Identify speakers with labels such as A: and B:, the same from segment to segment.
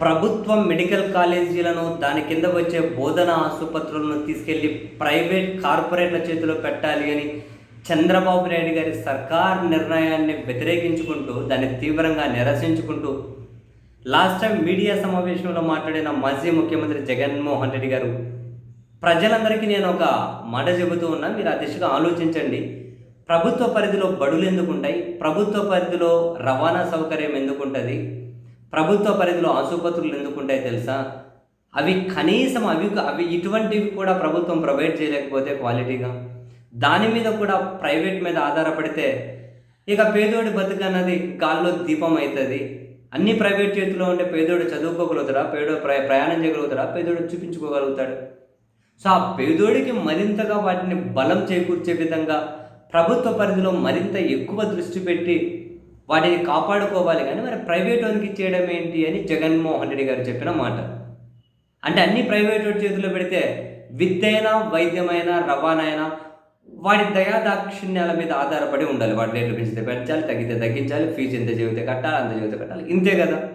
A: ప్రభుత్వం మెడికల్ కాలేజీలను దాని కింద వచ్చే బోధన ఆసుపత్రులను తీసుకెళ్ళి ప్రైవేట్ కార్పొరేట్ల చేతిలో పెట్టాలి అని చంద్రబాబు నాయుడు గారి సర్కార్ నిర్ణయాన్ని వ్యతిరేకించుకుంటూ దాన్ని తీవ్రంగా నిరసించుకుంటూ లాస్ట్ టైం మీడియా సమావేశంలో మాట్లాడిన మాజీ ముఖ్యమంత్రి జగన్మోహన్ రెడ్డి గారు ప్రజలందరికీ నేను ఒక మాట చెబుతూ ఉన్నా మీరు ఆ దిశగా ఆలోచించండి. ప్రభుత్వ పరిధిలో బడులు ఎందుకు ఉంటాయి ప్రభుత్వ పరిధిలో రవాణా సౌకర్యం ఎందుకు ఉంటుంది ప్రభుత్వ పరిధిలో ఆసుపత్రులు ఎందుకు ఉంటాయి తెలుసా? అవి కనీసం అవి అవి ఇటువంటివి కూడా ప్రభుత్వం ప్రొవైడ్ చేయలేకపోతే క్వాలిటీగా దాని మీద కూడా ప్రైవేట్ మీద ఆధారపడితే ఇక పేదోడి బతుకు అన్నది గాల్లో దీపం అవుతుంది. అన్ని ప్రైవేట్ చేతిలో ఉండే పేదోడు చదువుకోగలుగుతాడా? పేదోడు ప్ర ప్రయాణం చేయగలుగుతాడా? పేదోడు చూపించుకోగలుగుతాడు. సో ఆ పేదోడికి మరింతగా వాటిని బలం చేకూర్చే విధంగా ప్రభుత్వ పరిధిలో మరింత ఎక్కువ దృష్టి పెట్టి వాటిని కాపాడుకోవాలి కానీ మరి ప్రైవేట్ వానికి ఇచ్చేయడం ఏంటి అని జగన్మోహన్ రెడ్డి గారు చెప్పిన మాట. అంటే అన్ని ప్రైవేట్ వాడి చేతిలో పెడితే విద్య అయినా వైద్యమైనా రవాణా అయినా వాడి దయా దాక్షిణ్యాల మీద ఆధారపడి ఉండాలి. వాటి రేట్లు పెంచితే పెంచాలి తగ్గితే తగ్గించాలి ఫీజు ఎంత చెబితే కట్టాలి అంత చెబితే కట్టాలి. ఇంతే కదా?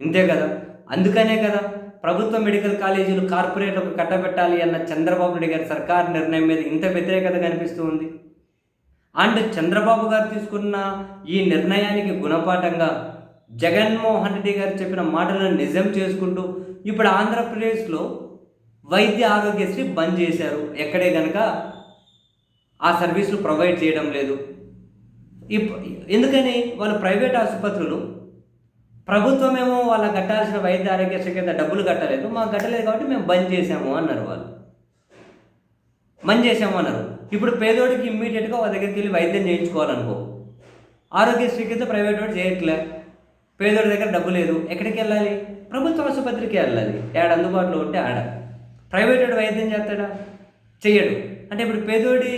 A: ఇంతే కదా? అందుకనే కదా ప్రభుత్వ మెడికల్ కాలేజీలు కార్పొరేట్లకు కట్టబెట్టాలి అన్న చంద్రబాబు నాయుడు గారి సర్కార్ నిర్ణయం మీద ఇంత వ్యతిరేకత కనిపిస్తూ ఉంది. అండ్ చంద్రబాబు గారు తీసుకున్న ఈ నిర్ణయానికి గుణపాఠంగా జగన్మోహన్ రెడ్డి గారు చెప్పిన మాటలను నిజం చేసుకుంటూ ఇప్పుడు ఆంధ్రప్రదేశ్లో వైద్య ఆరోగ్యశ్రీ బంద్ చేశారు. ఎక్కడే కనుక ఆ సర్వీసులు ప్రొవైడ్ చేయడం లేదు. ఇప్ ఎందుకని వాళ్ళు ప్రైవేట్ ఆసుపత్రులు ప్రభుత్వమేమో వాళ్ళకి కట్టాల్సిన వైద్య ఆరోగ్యశ్రీ కింద డబ్బులు కట్టలేదు. మాకు కట్టలేదు కాబట్టి మేము బంద్ చేసాము అన్నారు వాళ్ళు. మంచి చేసాము అన్నారు. ఇప్పుడు పేదోడికి ఇమ్మీడియట్గా వాళ్ళ దగ్గరికి వెళ్ళి వైద్యం చేయించుకోవాలనుకో. ఆరోగ్యశ్రీ కింద ప్రైవేట్ వాడు చేయట్లే. పేదోడి దగ్గర డబ్బు లేదు. ఎక్కడికి వెళ్ళాలి? ప్రభుత్వ ఆసుపత్రికి వెళ్ళాలి. ఏడ అందుబాటులో ఉంటే ఆడ. ప్రైవేట్ వాడు వైద్యం చేస్తాడా? చేయడు అంటే ఇప్పుడు పేదోడి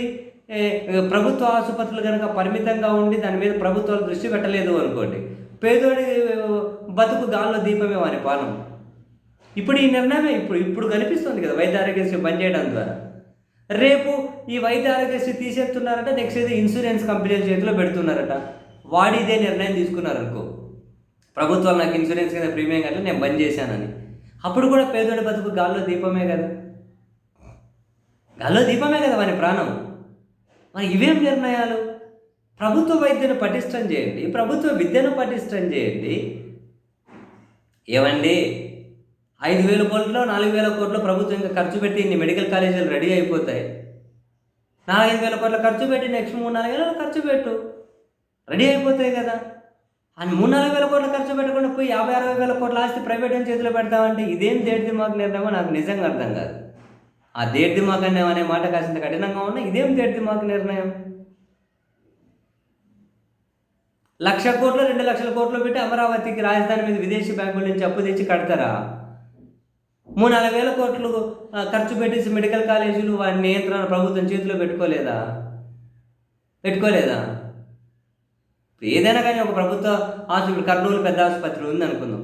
A: ప్రభుత్వ ఆసుపత్రులు కనుక పరిమితంగా ఉండి దాని మీద ప్రభుత్వాలు దృష్టి పెట్టలేదు అనుకోండి పేదోడి బతుకు గాల్లో దీపమే వారి పాలన ఇప్పుడు ఈ నిర్ణయమే ఇప్పుడు ఇప్పుడు కనిపిస్తుంది కదా వైద్య ఆరోగ్యశ్రీ బంద్ చేయడం ద్వారా. రేపు ఈ వైద్య ఆరోగ్యశ్రీ తీసేస్తున్నారంట నెక్స్ట్ ఇది ఇన్సూరెన్స్ కంపెనీల చేతిలో పెడుతున్నారట. వాడి ఇదే నిర్ణయం తీసుకున్నారనుకో. ప్రభుత్వం నాకు ఇన్సూరెన్స్ కింద ప్రీమియం కట్టాలి నేను బంద్ చేశానని. అప్పుడు కూడా పేదోడి బతుకు గాల్లో దీపమే కదా. గాల్లో దీపమే కదా వాని ప్రాణం. మరి ఇవేం నిర్ణయాలు? ప్రభుత్వ వైద్యను పటిష్టం చేయండి ప్రభుత్వ విద్యను పటిష్టం చేయండి. ఏమండి ఐదు వేల కోట్లు నాలుగు వేల కోట్లు ప్రభుత్వం ఇంకా ఖర్చు పెట్టి ఇన్ని మెడికల్ కాలేజీలు రెడీ అయిపోతాయి. నాలుగైదు వేల కోట్ల ఖర్చు పెట్టి నెక్స్ట్ మూడు నాలుగు వేల ఖర్చు పెట్టు. రెడీ అయిపోతాయి కదా. అని మూడు నాలుగు వేల కోట్ల ఖర్చు పెట్టకుండా పోయి యాభై అరవై వేల కోట్ల ఆస్తి ప్రైవేట్ చేతిలో పెడతామంటే ఇదేం దేడి మాకు నిర్ణయమో నాకు నిజంగా అర్థం కాదు. ఆ దేడ్ది మాకు అనే అనే మాట కాసింత కఠినంగా ఉన్నా ఇదేం దేడి మాకు నిర్ణయం? లక్ష కోట్లు రెండు లక్షల కోట్లు పెట్టి అమరావతికి రాజధాని మీద విదేశీ బ్యాంకుల నుంచి అప్పు తెచ్చి కడతారా? మూడు నాలుగు వేల కోట్లు ఖర్చు పెట్టేసి మెడికల్ కాలేజీలు వాటి నియంత్రణ ప్రభుత్వం చేతిలో పెట్టుకోలేదా? పెట్టుకోలేదా? ఏదైనా కానీ ఒక ప్రభుత్వ ఆసుపత్రి కర్నూలు పెద్ద ఆసుపత్రి ఉంది అనుకుందాం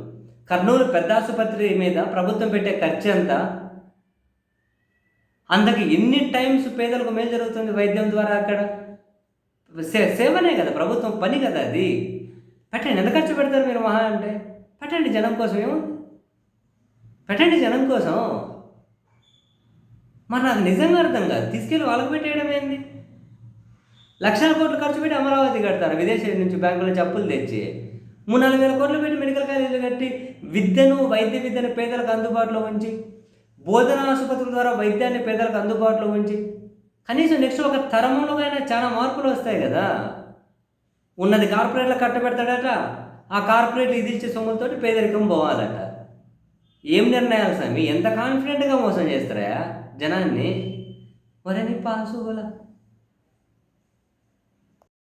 A: కర్నూలు పెద్ద ఆసుపత్రి మీద ప్రభుత్వం పెట్టే ఖర్చు ఎంత? అందుకు ఎన్ని టైమ్స్ పేదలకు మేలు జరుగుతుంది వైద్యం ద్వారా అక్కడ? సే సేవనే కదా ప్రభుత్వం పని కదా అది. పెట్టండి ఎంత ఖర్చు పెడతారు మీరు మహా అంటే? పెట్టండి జనం కోసం ఏమో పెట్టండి జనం కోసం. మరి నాకు నిజంగా అర్థం కాదు. తీసుకెళ్ళి వాళ్ళకి పెట్టేయడం ఏంది? లక్షల కోట్లు ఖర్చు పెట్టి అమరావతి కడతారు. విదేశీ నుంచి బ్యాంకులో చెప్పులు తెచ్చి మూడు నాలుగు వేల కోట్లు పెట్టి మెడికల్ కాలేజీలు కట్టి విద్యను వైద్య విద్యను పేదలకు అందుబాటులో ఉంచి బోధన ఆసుపత్రుల ద్వారా వైద్యాన్ని పేదలకు అందుబాటులో ఉంచి కనీసం నెక్స్ట్ ఒక తరంలో అయినా చాలా మార్పులు వస్తాయి కదా. ఉన్నది కార్పొరేట్లో కట్టబెడతాడట ఆ కార్పొరేట్లు ఇది ఇచ్చే సొమ్ములతోటి పేదరికం పోవాలట. ఏం నిర్ణయాలు స్వామి? ఎంత కాన్ఫిడెంట్గా మోసం చేస్తారా జనాన్ని? వరని నీ